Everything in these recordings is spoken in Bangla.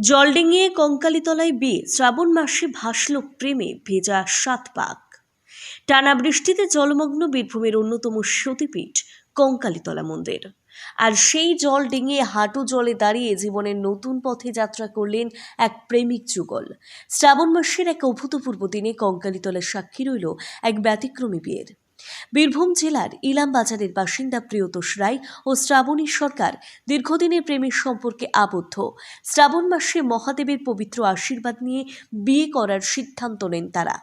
জল ডিঙিয়ে কঙ্কালীতলায় বিয়ে শ্রাবণ মাসে ভাসল প্রেমে ভেজা সাত পাক। টানা বৃষ্টিতে জলমগ্ন বীরভূমের অন্যতম সতীপীঠ কঙ্কালীতলা মন্দির। আর সেই জল ডিঙিয়ে হাঁটু জলে দাঁড়িয়ে জীবনের নতুন পথে যাত্রা করলেন এক প্রেমিক যুগল। শ্রাবণ মাসের এক অভূতপূর্ব দিনে কঙ্কালীতলার সাক্ষী রইল এক ব্যতিক্রমী বিয়ের বীরভূম জেলার ইলাম বাজারের বাসিন্দা প্রিয়তোষ রায় ও শ্রাবণী সরকার দীর্ঘদিনের প্রেমের সম্পর্কে আবদ্ধ। শ্রাবণ মাসে মহাদেবের পবিত্র আশীর্বাদ নিয়ে বিয়ে করার সিদ্ধান্ত নেন তারা।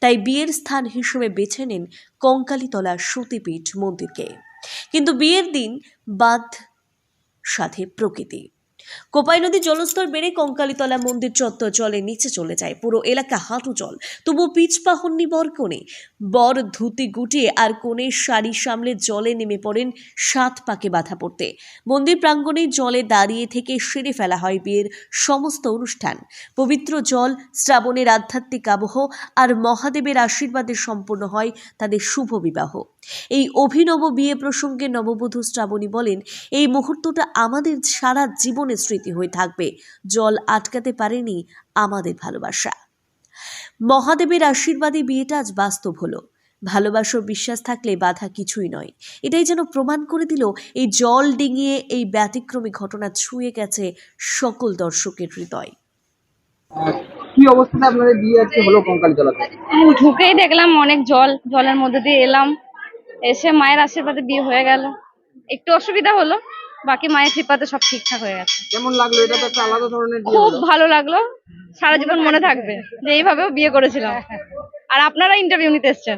তাই বিয়ের স্থান হিসেবে বেছে নেন কঙ্কালীতলা সতীপীঠ মন্দিরকে। কিন্তু বিয়ের দিন বাদ সাথে প্রকৃতি। কোপাই নদীর জলস্তর বেড়ে কঙ্কালীতলা মন্দির চত্বর জলের নিচে চলে যায়। পুরো এলাকা হাঁটু জল। তবু পিছপা হননি বর কোণে। বর ধুতি গুটিয়ে আর কোণে শাড়ি সামলে জলে নেমে পড়েন সাত পাকে বাধা পড়তে। মন্দির প্রাঙ্গণে জলে দাঁড়িয়ে থেকে সেরে ফেলা হয় বিয়ের সমস্ত অনুষ্ঠান। পবিত্র জল, শ্রাবণের আধ্যাত্মিক আবহ আর মহাদেবের আশীর্বাদে সম্পন্ন হয় তাদের শুভ বিবাহ। এই অভিনব বিয়ে প্রসঙ্গে নববধূ শ্রাবণী বলেন, এই মুহূর্তটা আমাদের সারা জীবনের স্মৃতি হয়ে থাকবে। জল আটকাতে পারেনি আমাদের ভালোবাসা। মহাদেবের আশীর্বাদে বিয়েটা আজ বাস্তব হলো। ভালোবাসা বিশ্বাস থাকলে বাধা কিছুই নয়। এটাই যেন প্রমাণ করে দিল এই জল ডিঙিয়ে এই ব্যতিক্রমী ঘটনা ছুঁয়ে গেছে সকল দর্শকের হৃদয়। কি অবস্থাতে আপনাদের বিয়ে আজকে হলো কঙ্কালী তলাতে ঢুকেই দেখলাম অনেক জল জলের মধ্যে দিয়ে এলাম। এসে মায়ের আশীর্বাদে বিয়ে হয়ে গেল। একটু অসুবিধা হলো বাকি মায়ের কৃপাতে সব ঠিকঠাক হয়ে গেছে। কেমন লাগল? এটা তো একটা আলাদা ধরনের খুব ভালো লাগল। সারা জীবন মনে থাকবে যে এইভাবেও বিয়ে করেছিলাম। আর আপনারা ইন্টারভিউ নিতে এসছেন।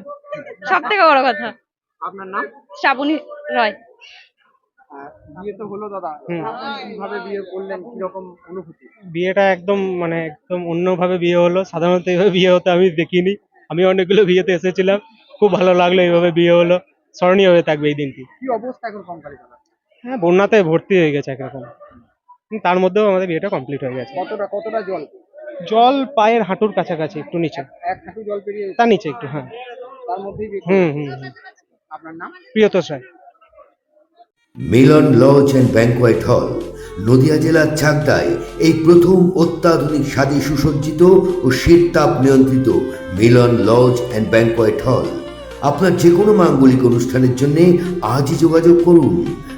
সব থেকে বড় কথা। আপনার নাম? শ্রাবণী রয়। বিয়ে তো হলো দাদা। কীভাবে বিয়ে করলেন? কীরকম অনুভূতি? বিয়েটা একদম মানে একদম অন্যভাবে বিয়ে হলো। সাধারণত এইভাবে বিয়ে হতে আমি দেখিনি। আমি অনেকগুলো বিয়েতে এসেছিলাম। খুব ভালো লাগল এইভাবে বিয়ে হলো। স্মরণীয় হয়ে থাকবে এই দিনটি। কি অবস্থা এখন তলা হ্যাঁ বন্যাতে ভর্তি হয়ে গেছে একরকম। তার মধ্যেও আমাদের বিয়েটা কমপ্লিট হয়ে গেছে। কতটা কতটা জল? জল পায়ের হাঁটুর কাছাকাছি একটু নিচে। এক হাঁটু জল পেরিয়ে তার নিচে একটু হ্যাঁ। তার মধ্যেই হুম হুম আপনার নাম? Priyatosh Roy. Milan lodge and banquet hall Nadia জেলার চাকদায় এই প্রথম অত্যাধুনিক স্বাদে সুসজ্জিত ও শীততাপ নিয়ন্ত্রিত মিলন লজ অ্যান্ড ব্যাংকোয়েট হল। আপনার যে কোনো মাঙ্গলিক অনুষ্ঠানের জন্য আজই যোগাযোগ করুন।